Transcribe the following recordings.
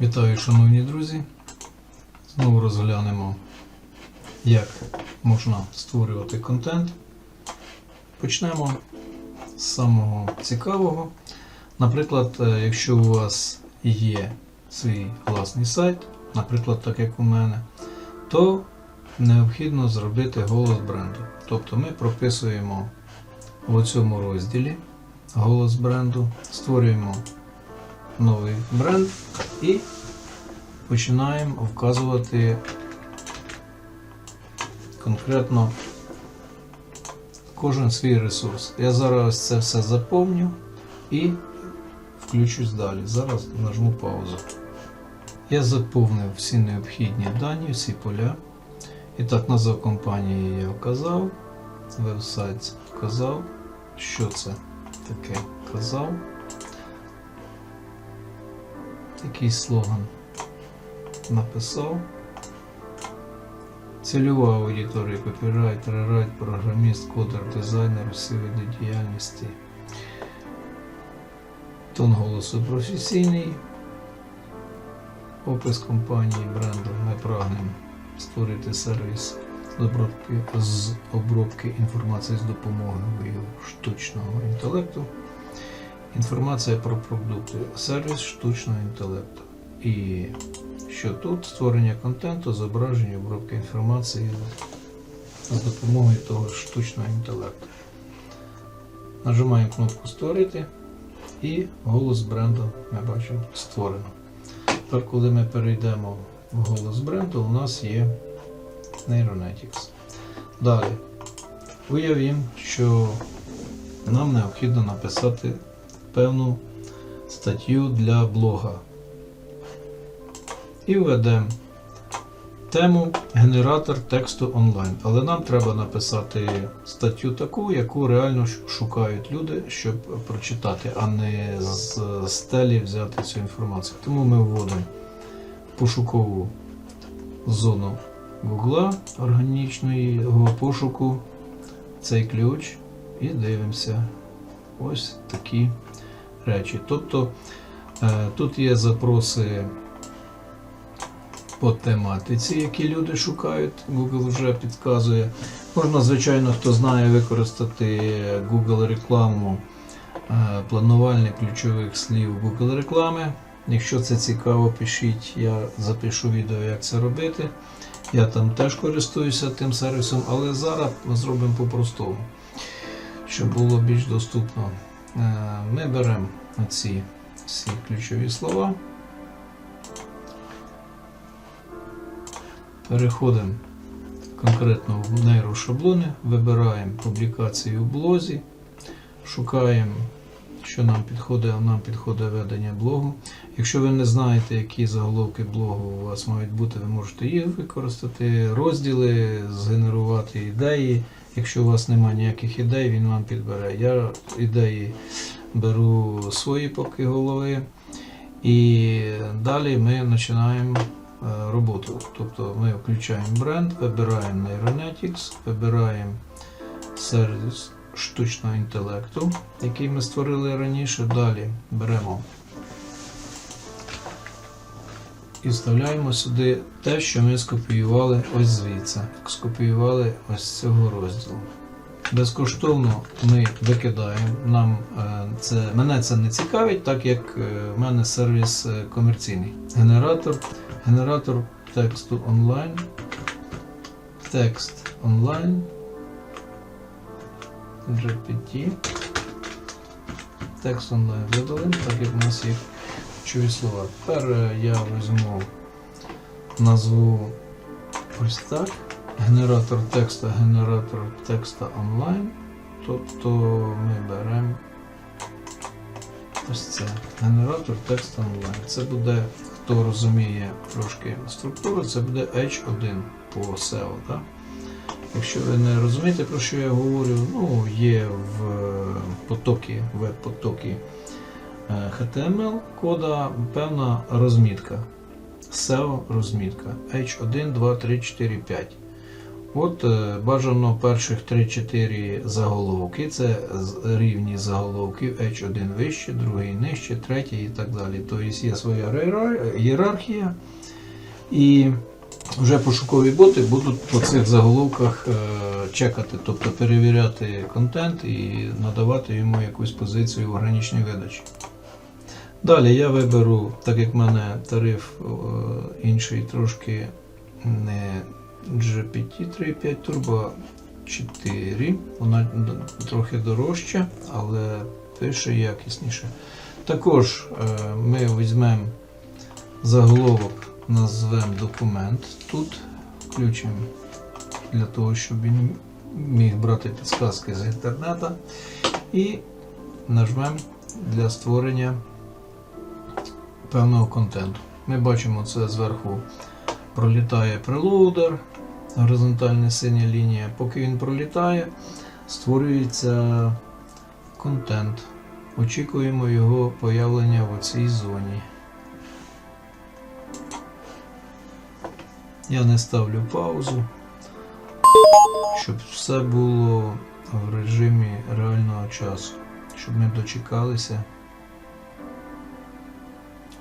Вітаю, шановні друзі. Знову розглянемо, як можна створювати контент. Почнемо з самого цікавого. Наприклад, е, якщо у вас є свій власний сайт, наприклад, так як у мене, то необхідно зробити голос бренду. Тобто ми прописуємо в цьому розділі голос бренду, створюємо новий бренд і починаємо вказувати конкретно кожен свій ресурс. Я зараз це все заповню і включусь далі. Зараз нажму паузу. Я заповнив всі необхідні дані, всі поля. І так, назва компанії я вказав, веб-сайт вказав, що це таке вказав. Такий слоган написав. Цільова аудиторія, копірайтер, райт, програміст, кодер, дизайнер, всі види діяльності. Тон голосу професійний. Опис компанії бренду. Ми прагнемо створити сервіс з обробки, з обробки інформації з допомогою штучного інтелекту. Інформація про продукти, сервіс штучного інтелекту. І що тут створення контенту, зображення, обробка інформації з допомогою того штучного інтелекту. Нажимаємо кнопку Створити і голос бренду ми бачимо створено. Тепер, коли ми перейдемо в голос бренду, у нас є Neuronetics. Далі. Уявімо, що нам необхідно написати певну статтю для блога. І введемо тему генератор тексту онлайн. Але нам треба написати статтю таку, яку реально шукають люди, щоб прочитати, а не з стелі взяти цю інформацію. Тому ми вводимо пошукову зону Google органічного пошуку цей ключ і дивимося. Ось такі речі. Тобто е, тут є запроси по тематиці, які люди шукають. Google вже підказує. Можна, звичайно, хто знає використати Google рекламу, е, планувальник ключових слів Google реклами. Якщо це цікаво, пишіть, я запишу відео, як це робити. Я там теж користуюся тим сервісом, але зараз ми зробимо по-простому, щоб було більш доступно. Е, Ми беремо ці всі ключові слова. Переходимо конкретно в нейрошаблони, вибираємо публікацію в блозі, шукаємо, що нам підходить, нам підходить ведення блогу. Якщо ви не знаєте, які заголовки блогу у вас мають бути, ви можете їх використати, розділи, згенерувати ідеї. Якщо у вас немає ніяких ідей, він вам підбере. Я ідеї беру свої поки голови. І далі ми починаємо е, роботу. Тобто ми включаємо бренд, вибираємо Neuronetics, вибираємо сервіс штучного інтелекту, який ми створили раніше. Далі беремо і вставляємо сюди те, що ми скопіювали ось звідси. Скопіювали ось цього розділу. Безкоштовно ми викидаємо. Нам е, це мене це не цікавить, так як е, в мене сервіс е, комерційний. Генератор, генератор тексту онлайн. Текст онлайн. GPT. Текст онлайн видалимо, так як у нас є ключові слова. Тепер е, я візьму назву ось так. Генератор текста, генератор текста онлайн. Тобто ми беремо ось це. Генератор текста онлайн. Це буде, хто розуміє трошки структуру, це буде H1 по SEO. Так? Якщо ви не розумієте, про що я говорю, ну, є в потокі, веб-потокі е, HTML кода певна розмітка. SEO розмітка H1, 2, 3, 4, 5. От е, бажано перших 3-4 заголовки. Це рівні заголовків H1 вище, другий нижче, третій і так далі. Тобто є своя ієрархія. І вже пошукові боти будуть по цих заголовках е, чекати, тобто перевіряти контент і надавати йому якусь позицію в органічній видачі. Далі я виберу, так як в мене тариф е, інший трошки не GPT 3.5 Turbo 4. Вона трохи дорожча, але пише якісніше. Також е, ми візьмемо заголовок, назвемо документ тут, включимо для того, щоб він міг брати підсказки з інтернету. І нажмемо для створення певного контенту. Ми бачимо це зверху пролітає прелоудер, горизонтальна синя лінія. Поки він пролітає, створюється контент. Очікуємо його появлення в цій зоні. Я не ставлю паузу, щоб все було в режимі реального часу, щоб ми дочекалися,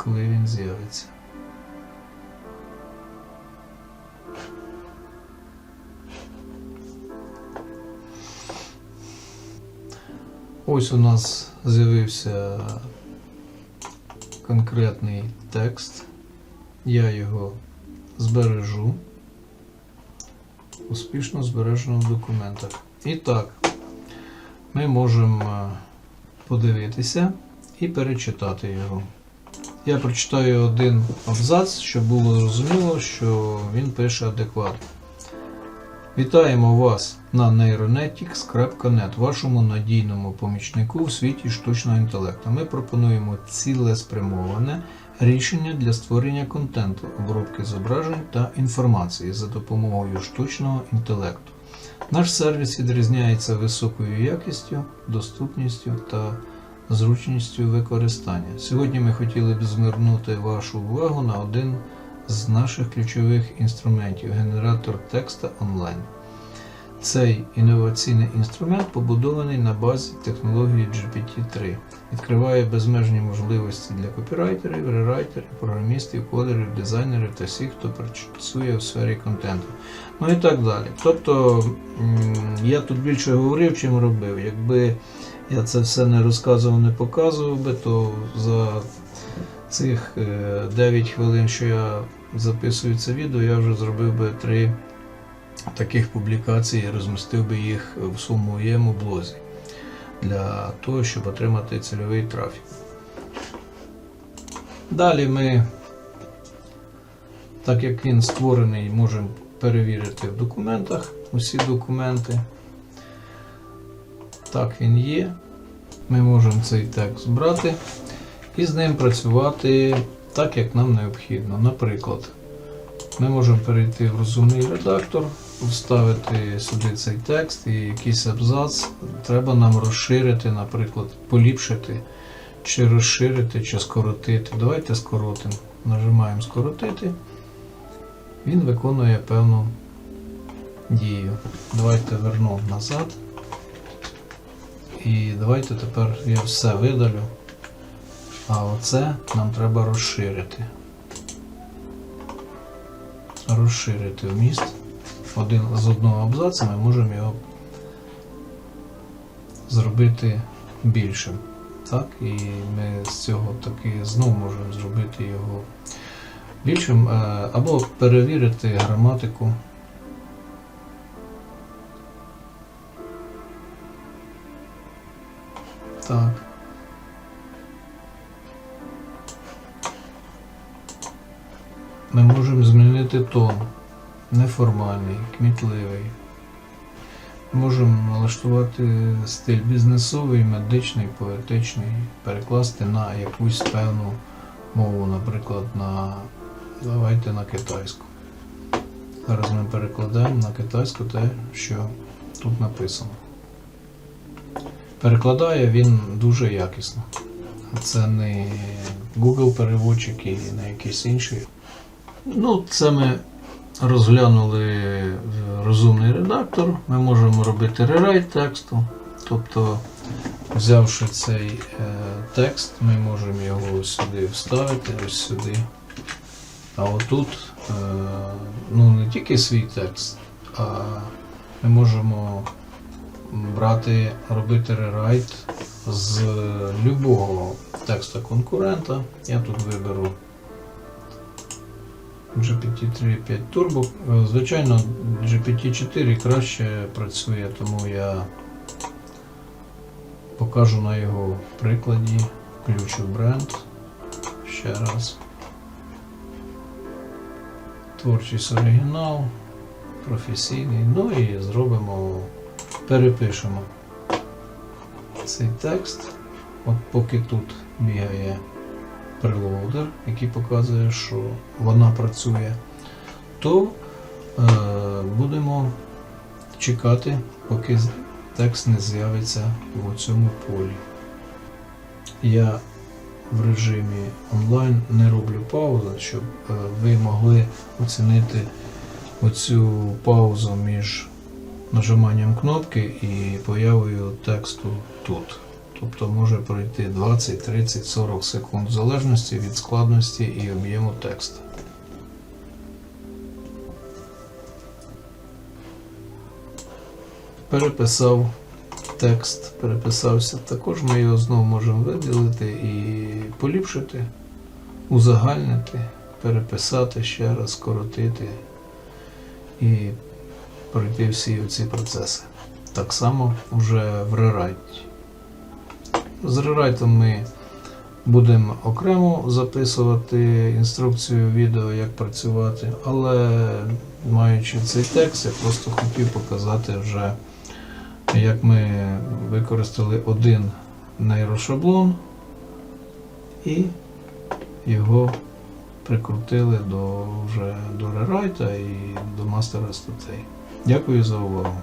коли він з'явиться. Ось у нас з'явився конкретний текст. Я його збережу. Успішно збережено в документах. І так, ми можемо е, подивитися і перечитати його. Я прочитаю один абзац, щоб було зрозуміло, що він пише адекватно. Вітаємо вас на neuronetics.net, вашому надійному помічнику у світі штучного інтелекту. Ми пропонуємо цілеспрямоване рішення для створення контенту, обробки зображень та інформації за допомогою штучного інтелекту. Наш сервіс відрізняється високою якістю, доступністю та зручністю використання. Сьогодні ми хотіли б звернути вашу увагу на один з наших ключових інструментів генератор текста онлайн. Цей інноваційний інструмент побудований на базі технології GPT-3, відкриває безмежні можливості для копірайтерів, рерайтерів, програмістів, кодерів, дизайнерів та всіх, хто працює в сфері контенту. Ну і так далі. Тобто я тут більше говорив, чим робив. Якби я це все не розказував, не показував би, то за цих е, 9 хвилин, що я записую це відео, я вже зробив би три таких публікацій і розмістив би їх в своєму блозі для того, щоб отримати цільовий трафік. Далі ми, так як він створений, можемо перевірити в документах усі документи. Так він є. Ми можемо цей текст брати і з ним працювати так, як нам необхідно. Наприклад, ми можемо перейти в розумний редактор, вставити сюди цей текст і якийсь абзац. Треба нам розширити, наприклад, поліпшити, чи розширити, чи скоротити. Давайте скоротимо. Нажимаємо скоротити. Він виконує певну дію. Давайте верну назад. І давайте тепер я все видалю. А оце нам треба розширити. Розширити вміст. Один з одного абзаца ми можемо його зробити більшим. Так, і ми з цього таки знову можемо зробити його більшим, е, або перевірити граматику. Так. Ми можемо змінити тон. Неформальний, кмітливий. Можемо налаштувати стиль бізнесовий, медичний, поетичний, перекласти на якусь певну мову, наприклад, на давайте на китайську. Зараз ми перекладаємо на китайську те, що тут написано. Перекладає він дуже якісно. Це не Google переводчик і не якийсь інший. Ну, це ми розглянули розумний редактор, ми можемо робити рерайт тексту. Тобто, взявши цей е, текст, ми можемо його сюди вставити, ось сюди. А отут е, ну, не тільки свій текст, а ми можемо брати, робити рерайт з любого текста конкурента. Я тут виберу GPT-3.5 Turbo. Звичайно, GPT-4 краще працює, тому я покажу на його прикладі. Включу бренд ще раз. Творчість оригінал, професійний. Ну і зробимо, перепишемо цей текст. От поки тут бігає прелоудер, який показує, що вона працює, то е, будемо чекати, поки текст не з'явиться в цьому полі. Я в режимі онлайн не роблю паузи, щоб е, ви могли оцінити оцю паузу між нажиманням кнопки і появою тексту тут. Тобто може пройти 20, 30, 40 секунд в залежності від складності і об'єму тексту. Переписав текст, переписався. Також ми його знову можемо виділити і поліпшити, узагальнити, переписати ще раз, скоротити і пройти всі ці процеси. Так само вже в рерайті. З рерайтом ми будемо окремо записувати інструкцію відео, як працювати, але маючи цей текст, я просто хотів показати вже, як ми використали один нейрошаблон і його прикрутили до, вже до рерайта і до мастера статей. Дякую за увагу.